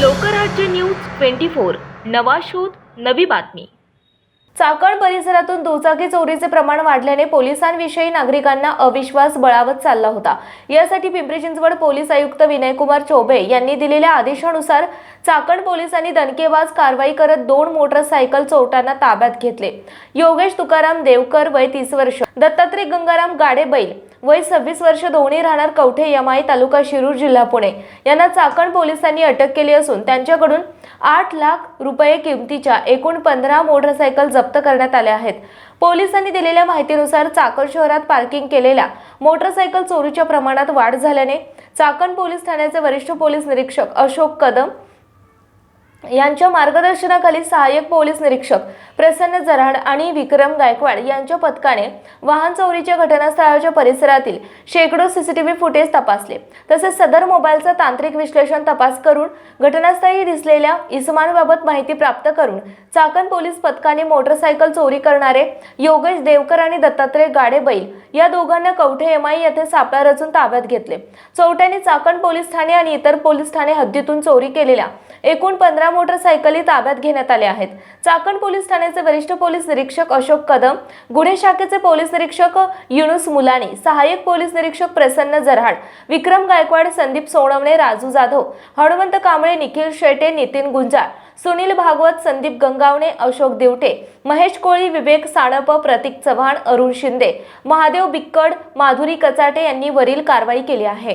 Lokrajya news twenty four. नवा शोध नवी बातमी. चाकण परिसरातून दुचाकी चोरीचे प्रमाण वाढल्याने पोलिसांविषयी नागरिकांना अविश्वास बळावत चालला होता. यासाठी पिंपरी चिंचवड पोलीस आयुक्त विनयकुमार चौबे यांनी दिलेल्या आदेशानुसार चाकण पोलिसांनी दणकेबाज कारवाई करत दोन मोटरसायकल चोरटांना ताब्यात घेतले. योगेश तुकाराम देवकर वय तीस वर्ष दत्तात्रय गंगाराम गाडे बैल वय सव्वीस वर्ष दोन्ही राहणार कवठे यमाई तालुका शिरूर जिल्हा पुणे. यांना चाकण पोलिसांनी अटक केली असून त्यांच्याकडून आठ लाख रुपये किमतीच्या एकूण पंधरा मोटरसायकल जप्त करण्यात आल्या आहेत. पोलिसांनी दिलेल्या माहितीनुसार चाकण शहरात पार्किंग केलेल्या मोटरसायकल चोरीच्या प्रमाणात वाढ झाल्याने चाकण पोलीस ठाण्याचे वरिष्ठ पोलीस निरीक्षक अशोक कदम यांच्या मार्गदर्शनाखाली सहाय्यक पोलीस निरीक्षक प्रसन्न जराड आणि विक्रम गायकवाड यांच्या पथकाने वाहन चोरीच्या घटनास्थळाच्या परिसरातील शेकडो सीसीटीव्ही फुटेज तपासले. तसेच सदर मोबाईलचा तांत्रिक विश्लेषण तपास करून घटनास्थळी दिसलेल्या इसमांबाबत माहिती प्राप्त करून चाकण पोलीस पथकाने मोटरसायकल चोरी करणारे योगेश देवकर आणि दत्तात्रय गाडे बैल या दोघांना कवठे एमआय येथे सापळा रचून ताब्यात घेतले. चौट्याने चाकण पोलीस ठाणे आणि इतर पोलीस ठाणे हद्दीतून चोरी केलेल्या एकूण पंधरा मोटरसायकली ताब्यात घेण्यात आल्या आहेत. चाकण पोलीस ठाण्याचे वरिष्ठ पोलीस निरीक्षक अशोक कदम गुन्हे शाखेचे पोलीस निरीक्षक युनुस मुलानी सहाय्यक पोलीस निरीक्षक प्रसन्न जरहाड विक्रम गायकवाड संदीप सोनवणे राजू जाधव हनुमंत कांबळे निखिल शेटे नितीन गुंजाळ सुनील भागवत संदीप गंगावणे अशोक दिवटे महेश कोळी विवेक साणप प्रतीक चव्हाण अरुण शिंदे महादेव बिक्कड माधुरी कचाटे यांनी वरील कारवाई केली आहे.